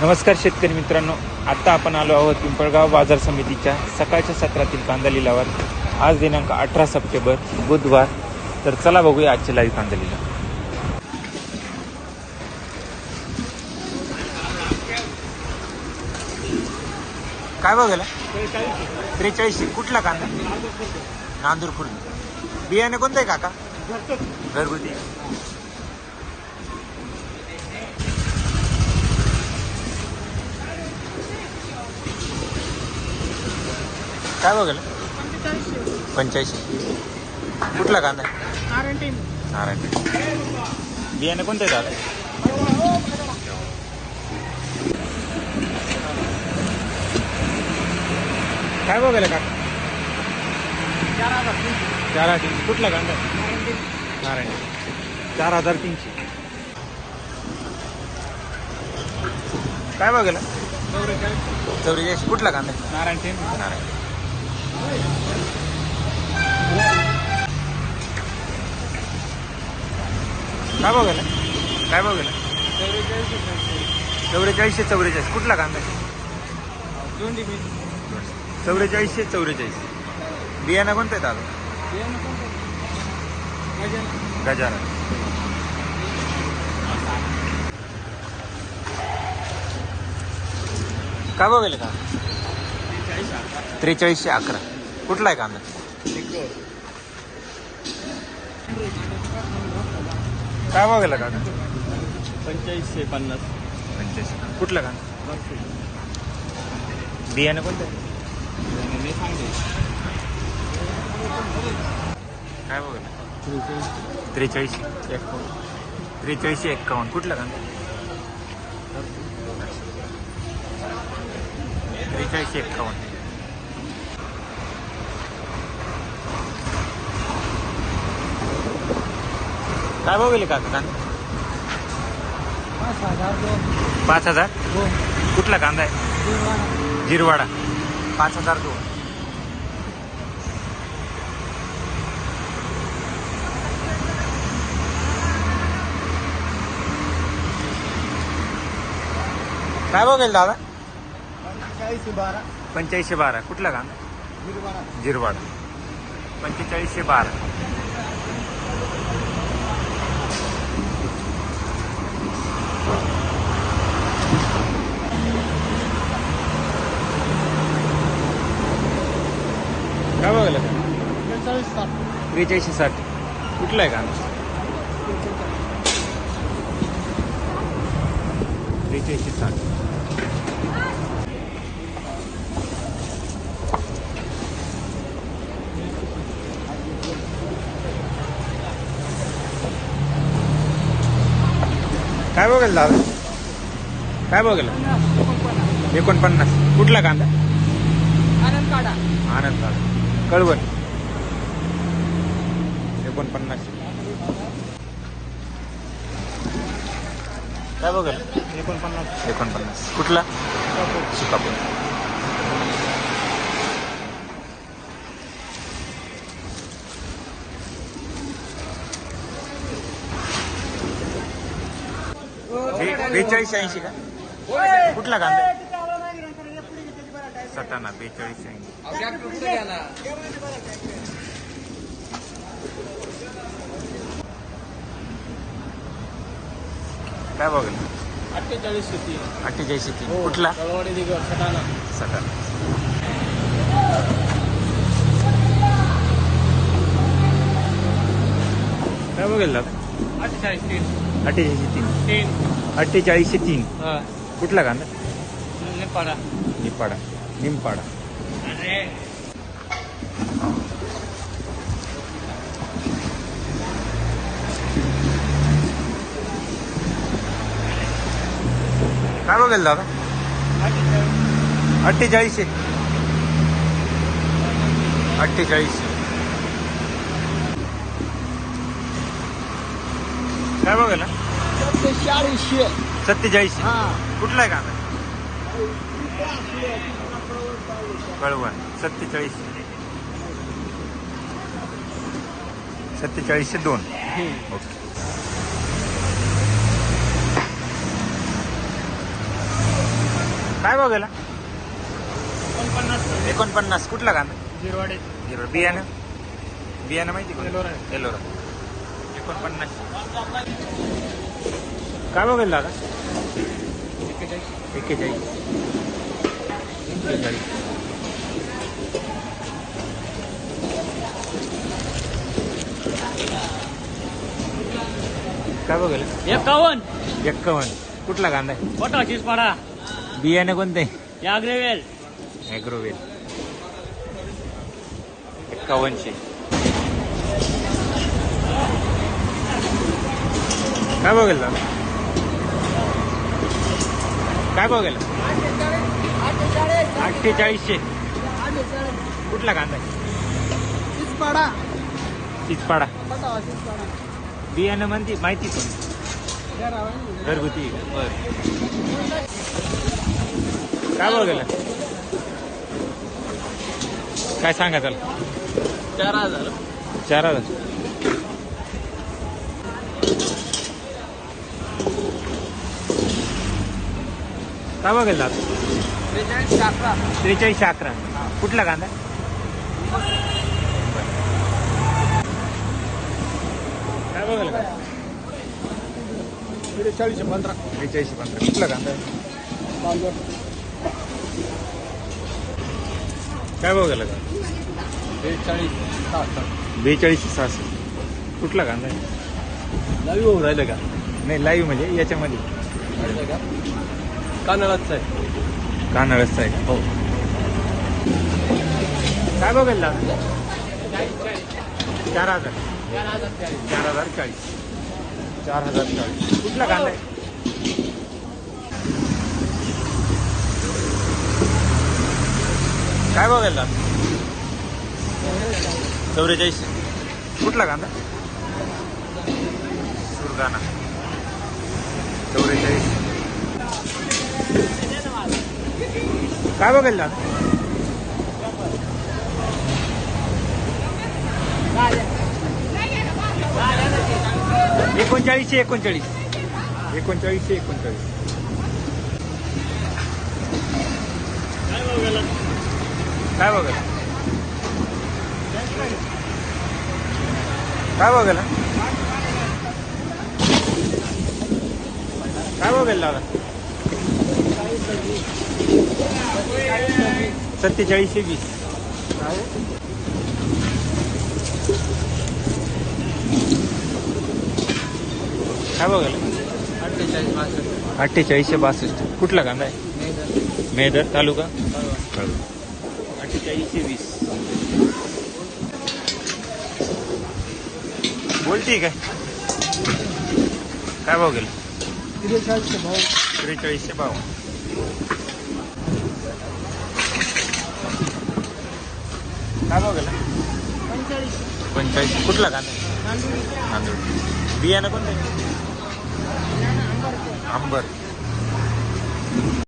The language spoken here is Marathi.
नमस्कार शेतकरी मित्रांनो. आता आपण आलो आहोत पिंपळगाव बाजार समितीच्या सकाळच्या सत्रातील कांदा लिलावर आज दिनांक अठरा सप्टेंबर बुधवार. तर चला बघूया आजचे लाईव्ह कांदा लिलाव. काय बघायला? त्रेचाळीसशे. कुठला कांदा? नांदूर खुर्द. बियाणे कोणतं आहे काका? घरगुती. काय बघायला पंच्याऐंशी कुठला कांदा नारायण बियाणे कोणते दादा काय बघायला का चार हजार तीनशे. कुठला कांदा नारायण चार हजार तीनशे. काय बघायला? चौवेचाळीस कुठला कांदा? नारायण नारायण. काय बघायला? काय बघायला? चौवेचाळीसशे चौवेचाळीस कुठला कांदा? चौवेचाळीसशे चौवेचाळीस बियाणं कोणतं आहे दादा? गजारा काय बघायला का? त्रेचाळीसशे अकरा. कुठला आहे कांदा? काय बघायला काका पंच्याऐंशी पन्नास. पंच्याऐंशी कुठला कांदा? बियाणं कोणतं? मी सांगते. काय बघायला त्रेचाळीसशे. त्रेचाळीसशे. एक्कावन्न कुठला कांदा? त्रेचाळीसशे एक्कावन्न काय बघेल का कांदा? पाच हजार? कुठला कांदा आहे? जिरवाडा. पाच हजार दोन. काय बघेल दादा? चाळीस बारा. पंच्याऐंशी बारा. कुठला कांदा बारा जिरवाडा. पंचेचाळीसशे बारा. काय बघायला? चाळीस साठ. त्रेचाळीसशे साठ. कुठला आहे कांदा त्रेचाळीसशे साठ. काय बघेल दादा? काय बघेल एकोणपन्नास. कुठला कांदा? आनंद काढा आनंद दादा कळवण. एकोणपन्नास. काय बघेल एकोणपन्नास. एकोणपन्नास कुठला? शिकापूर बेचाळीस ऐंशी का? कुठला कांदा? सत्ताना बेचाळीस ऐंशी काय बघेल? अठ्ठेचाळीस शेती. अठ्ठेचाळीस तीन कुठला दिगड सटाणा. सकाळ काय बघेल अठ्ठेचाळीस तीन अठ्ठेचाळीसशे तीन. तीन. अठ्ठेचाळीसशे तीन. हा. कुठला कांदा नेपाळा निपाडा. निमपाडा. काय बघेल दादा? अठ्ठेचाळीसशे अठ्ठेचाळीसशे काय बघेल चाळीसशे सत्तेचाळीसशे. हा. कुठला आहे कांदा कळवण. सत्तेचाळीसशे. सत्तेचाळीसशे दोन. ओके. काय गेला एकोणपन्नास. एकोणपन्नास. कुठला कांदा? जिरवाडे हिरो बियाणं? बियाणं माहिती का? एलोरा. एकोणपन्नास. काय गेला दादा? एक्केचाळीस एक्केचाळीस काय भाव गेला एकावन्न. एक्कावन्न कुठला कांदा आहे? पटाशीस पाडा बियाणं कोणते? याग्रेवेल ॲग्रोवेल एक्कावनशे काय भाव गेला काय भाव गेला अठ्ठेचाळीसशे. कुठला कांदा आहे? पाडा चिचपाडा. बियाणं म्हणते माहिती पण. घरगुती. बर. काय भाव गेला काय सांगा त्याला? चार हजार. चार हजार. काय दादा त्रेचाळीस अकरा त्रेचाळीसशे अकरा कुठला कांदा? काय बघेल का त्रेचाळीस पंधरा. त्रेचाळीसशे पंधरा. कुठला कांदा? काय बघेल का त्रेचाळीस बेचाळीसशे सहासष्ट. कुठला कांदा? होऊन राहिलं का? नाही लाईव्ह म्हणजे याच्यामध्ये. राहिलं का? कानळाच आहे. कानळचा आहे. हो. काय बघेल दादा चार हजार. चार हजार चाळीस. चार हजार चाळीस. कुठला कांदा आहे? काय दादा चौवेचाळीस. कुठला कांदा? सुरगाणा. चौवेचाळीस. काय बघेल दादा एकोणचाळीसशे एकोणचाळीस एकोणचाळीसशे एकोणचाळीस काय बघायला काय बघायला काय बघायला दादा सत्तेचाळीसशे वीस. काय बघायला? अठ्ठेचाळीस बासष्ट अठ्ठेचाळीसशे बासष्ट. कुठला कांदा आहे? मेदर तालुका? अठ्ठेचाळीसशे वीस. बोलती काय? काय भाव गेलं त्रेचाळीसशे भाऊ त्रेचाळीसशे भाव काय भाव गेला? पंचाळीस. कुठला कांदा? तांदूळ बियाणं कोणतं? आंबर.